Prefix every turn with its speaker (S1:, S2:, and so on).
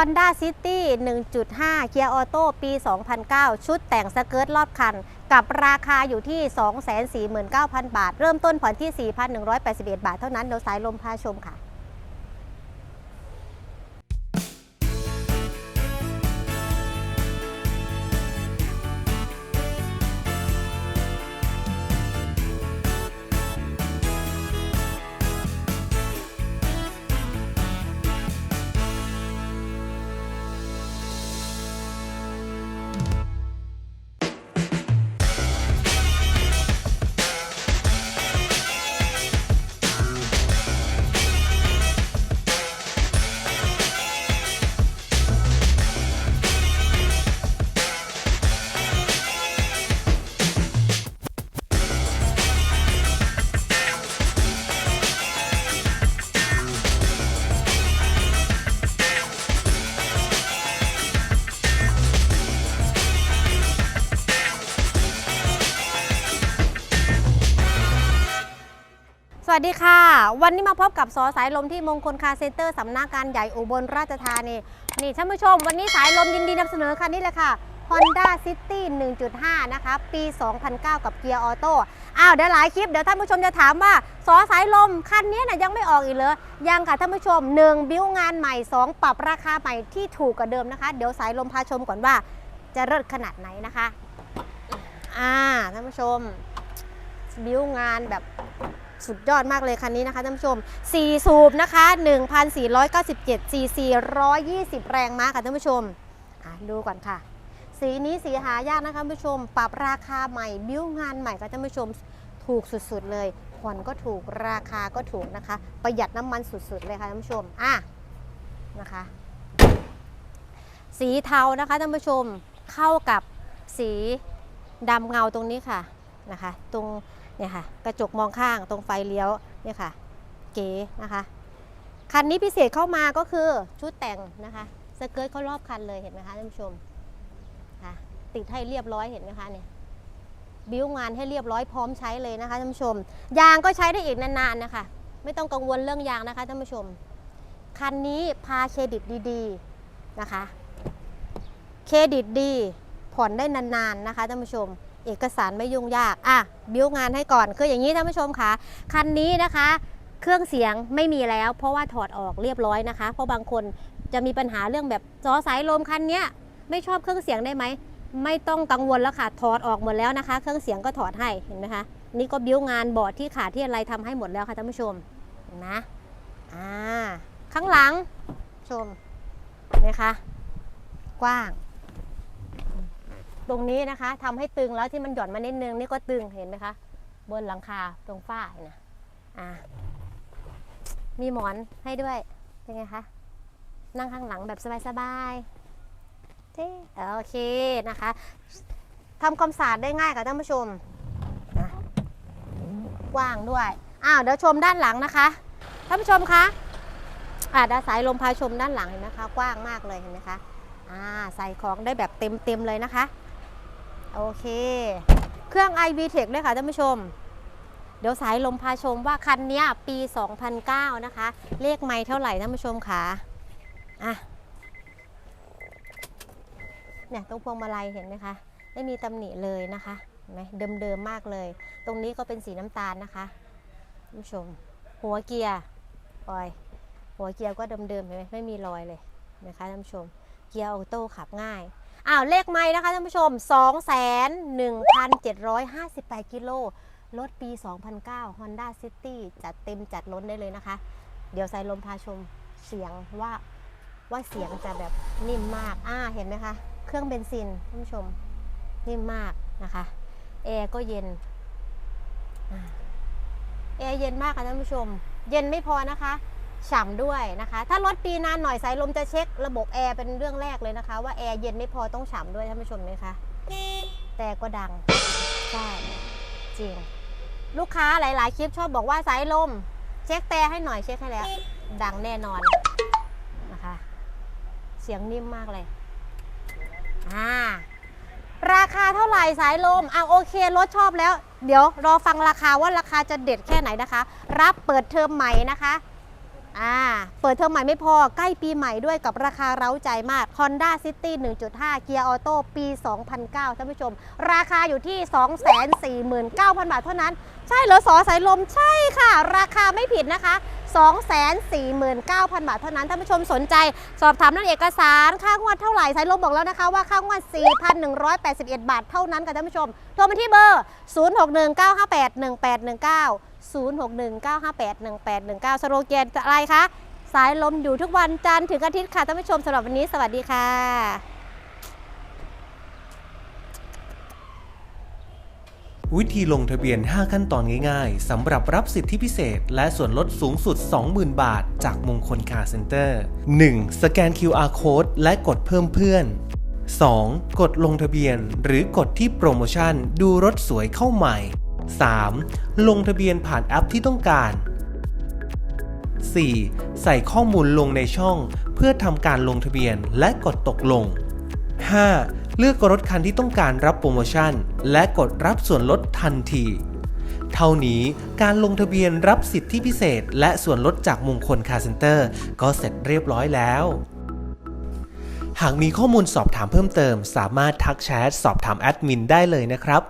S1: Honda City 1.5 Kia Auto ปี 2009 ชุดแต่งสเกิร์ตรอบคัน กับราคาอยู่ที่ 249,000 บาท เริ่มต้นผ่อนที่ 4,181 บาทเท่านั้นเดี๋ยวสายลมพาชมค่ะ วัสดีค่ะ วันนี้มาพบกับสอสายลมที่มงคลคาร์เซ็นเตอร์สำนักงานใหญ่อุบลราชธานีนี่ท่านผู้ชม วันนี้สายลมยินดีนำเสนอคันนี้เลยค่ะ Honda City 1.5 นะคะ ปี 2009 กับเกียร์ออโต้อ้าวเดี๋ยวหลายคลิป เดี๋ยวท่านผู้ชมจะถามว่าสอสายลมคันนี้นะยังไม่ออกอีกเลยยังค่ะท่านผู้ชม 1 บิ้วงานใหม่ 2 ปรับราคาใหม่ที่ถูกกว่าเดิมนะคะ เดี๋ยวสายลมพาชมก่อนว่าจะเลิศขนาดไหนนะคะอ่าท่านผู้ชมบิ้วงานแบบ สุดยอดมากเลยคันนี้นะคะท่านผู้ชม 4 สูบนะคะ 1,497 cc 120 แรงม้าค่ะท่านผู้ชมดูก่อนค่ะ สีนี้สีหายากนะคะท่านผู้ชม ปรับราคาใหม่ บิ้วงานใหม่ค่ะท่านผู้ชม ถูกสุดๆเลยผ่อนก็ถูกราคาก็ถูกนะคะ ประหยัดน้ำมันสุดๆเลยค่ะท่านผู้ชมอะนะคะ สีเทานะคะท่านผู้ชมเข้ากับสีดำเงาตรงนี้ค่ะนะคะ ตรง เนี่ยค่ะกระจกมองข้างตรงไฟเลี้ยวเนี่ยค่ะ เก๋นะคะคันนี้พิเศษเข้ามาก็คือชุดแต่งนะคะสเกิร์ตเขารอบคันเลยเห็นไหมคะท่านผู้ชมค่ะติดให้เรียบร้อยเห็นไหมคะเนี่ยบิ้วงานให้เรียบร้อยพร้อมใช้เลยนะคะท่านผู้ชม ยางก็ใช้ได้อีกนานๆนะคะ ไม่ต้องกังวลเรื่องยางนะคะท่านผู้ชม คันนี้พาเครดิตดีๆนะคะ เครดิตดี ผ่อนได้นานๆนะคะท่านผู้ชม เอกสารไม่ยุ่งยาก อะ บิ้วงานให้ก่อน คืออย่างนี้ท่านผู้ชมคะคันนี้นะคะ เครื่องเสียงไม่มีแล้ว เพราะว่าถอดออกเรียบร้อยนะคะ เพราะบางคนจะมีปัญหาเรื่องแบบจอสายลมคันเนี้ยไม่ชอบเครื่องเสียงได้ไหม ไม่ต้องกังวลแล้วค่ะ ถอดออกหมดแล้วนะคะ เครื่องเสียงก็ถอดให้ เห็นไหมคะ นี่ก็บิ้วงานบอร์ดที่ขาดที่อะไรทำให้หมดแล้วค่ะท่านผู้ชมเห็นนะ อ่า ข้างหลัง ชมเห็นไหมคะ กว้าง ตรงนี้นะคะทำให้ตึงแล้วที่มันหย่อนมานิดนึงนี่ก็ตึงเห็นไหมคะ บนหลังคาตรงฝ้าเห็นนะอ่ามีหมอนให้ด้วย เป็นไงคะ นั่งข้างหลังแบบสบายๆเท่โอเคนะคะทำความสะอาดได้ง่ายค่ะท่านผู้ชมนะกว้างด้วย อ้าวเดี๋ยวชมด้านหลังนะคะ ท่านผู้ชมคะอ่าดาสายลมพาชมด้านหลังเห็นไหมคะ กว้างมากเลยเห็นไหมคะ อ่า ใส่ของได้แบบเต็มๆเลยนะคะ โอเค เครื่อง iV Tech ด้วยค่ะท่านผู้ชม เดี๋ยวสายลมพาชมว่าคันนี้ปี 2009 นะคะ เลขไม่เท่าไหร่ท่านผู้ชมคะอะเนี่ยตรงพวงมาลัยเห็นไหมคะไม่มีตำหนิเลยนะคะเห็นไหมเดิมๆมากเลย ตรงนี้ก็เป็นสีน้ำตาลนะคะท่านผู้ชม หัวเกียร์ปล่อย หัวเกียร์ก็เดิมๆเห็นไหมไม่มีรอยเลยนะคะท่านผู้ชม เกียร์ออโต้ขับง่าย อ้าวเลขไม่นะคะท่านผู้ชม 2 1 7 5 8 กิโลรถปี 2009 Honda City จัดเต็มจัดล้นได้เลยนะคะ เดี๋ยวใส่ลมพาชมเสียงว่าว่าเสียงจะแบบนิ่มมาก อ่า เห็นไหมคะ เครื่องเบนซินท่านผู้ชม นิ่มมากนะคะ แอร์ก็เย็นอ่าแอร์เย็นมากค่ะท่านผู้ชม เย็นไม่พอนะคะ ฉ่ำด้วยนะคะ ถ้ารถปีนานหน่อยสายลมจะเช็คระบบแอร์เป็นเรื่องแรกเลยนะคะ ว่าแอร์เย็นไม่พอต้องฉ่ำด้วยท่านผู้ชมไหมคะแต่ก็ดังใช่จริง ลูกค้าหลายๆ คลิปชอบบอกว่าสายลม เช็คแต่ให้หน่อยเช็คให้แล้ว ดังแน่นอนนะคะ เสียงนิ่มมากเลยอ่าราคาเท่าไหร่สายลมอะโอเครถชอบแล้ว เดี๋ยวรอฟังราคาว่าราคาจะเด็ดแค่ไหนนะคะ รับเปิดเทอมใหม่นะคะ อ่า เปิดเทอมใหม่ไม่พอใกล้ปีใหม่ด้วยกับราคาเร้าใจมาก Honda City 1.5เกียร์ออโต้ปี 2009 ท่านผู้ชม ราคาอยู่ที่ 249,000 บาทเท่านั้น ใช่เหรอสอสายลมใช่ค่ะ ราคาไม่ผิดนะคะ 249,000 บาทเท่านั้น ท่านผู้ชมสนใจ สอบถามเรื่องเอกสารค่างวดเท่าไหร่สายลมบอกแล้วนะคะว่าค่างวด 4,181 บาทเท่านั้นค่ะท่านผู้ชม โทรมาที่เบอร์ 0619581819 0619581819 สโลแกนอะไรคะ สายลมอยู่ทุกวันจันทร์ถึงอาทิตย์ค่ะท่านผู้ชมสำหรับวันนี้สวัสดีค่ะ
S2: วิธีลงทะเบียน 5 ขั้นตอนง่ายๆ สำหรับรับสิทธิพิเศษ และส่วนลดสูงสุด 20,000 บาท จากมงคลคาร์เซ็นเตอร์ 1. สแกน QR Code และกดเพิ่มเพื่อน 2. กดลงทะเบียน หรือกดที่โปรโมชั่น ดูรถสวยเข้าใหม่ 3. ลงทะเบียนผ่านแอปที่ต้องการ 4. ใส่ข้อมูลลงในช่อง เพื่อทำการลงทะเบียนและกดตกลง 5. เลือกรถคันที่ต้องการรับโปรโมชั่น และกดรับส่วนลดทันที เท่านี้การลงทะเบียนรับสิทธิพิเศษ และส่วนลดจากมงคลคาเซ็นเตอร์ ก็เสร็จเรียบร้อยแล้ว หากมีข้อมูลสอบถามเพิ่มเติม สามารถทักแชทสอบถามแอดมินได้เลยนะครับ